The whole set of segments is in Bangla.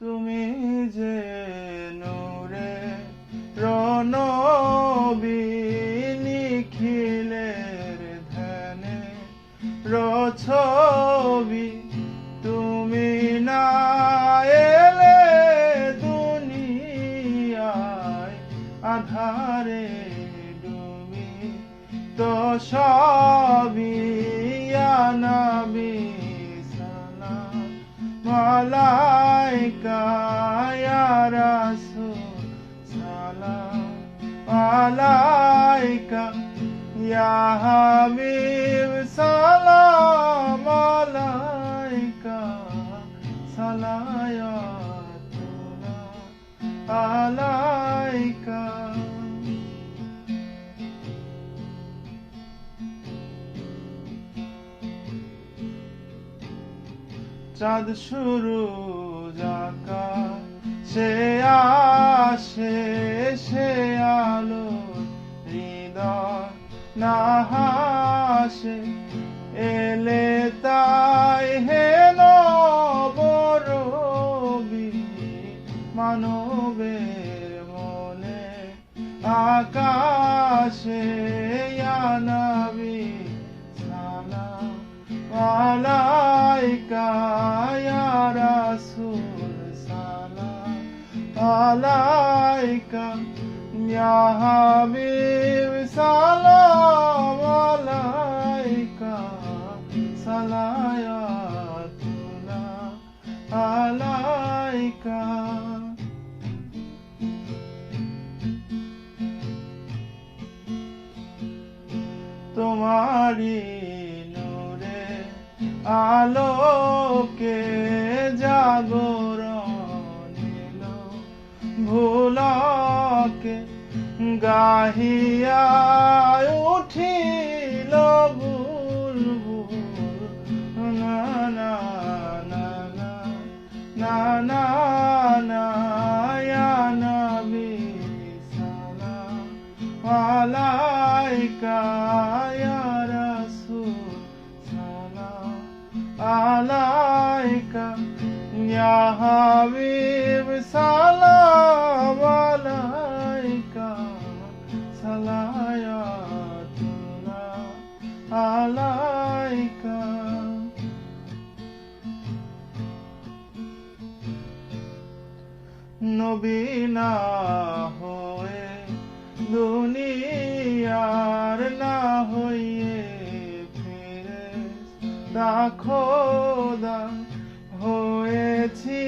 তুমি যে নূরে রনবী নিখিলের ধ্যানে রছবি, তুমি না এলে দুনিয়ায় আধারে ডুবি, তো সবই নবী সালাম মালাইকা আলাইকা ইয়া হাবিব সালাম আলাইকা সালায়াতুল্লাহ আলাইকা। চাঁদ শুরু জাকা সে আসে সে আলো না হাসে, এলে তাই হেন বরবি মানবের মনে আকাশে নবী সালাম আলাইকা রাসূল সালাম আলাইকা হাবিব সালাম আলাইকা সালায়াতুল্লাহ আলাইকা। তোমারি নূরে আলোকে জাগরণ ভুলকে গাহিয়া উঠিল বুলবুল। না না না না না না নবী সালাম আলাইকা ইয়া রাসূল সালাম আলাইকা ইয়া হাবিব সালাম নবী না হয়ে দুনিয়ার না হইয়ে ফিরে দেখো হয়েছি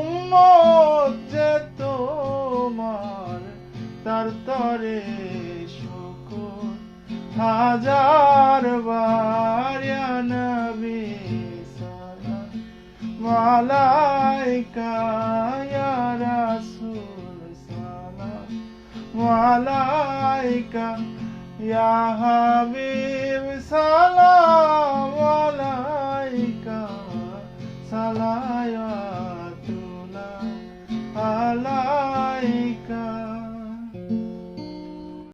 উম্মত যে তোমার তার তরে শুকুর। হাজার বার ইয়া নবী সালাম, Malaika alayka ya habib salam alayka salam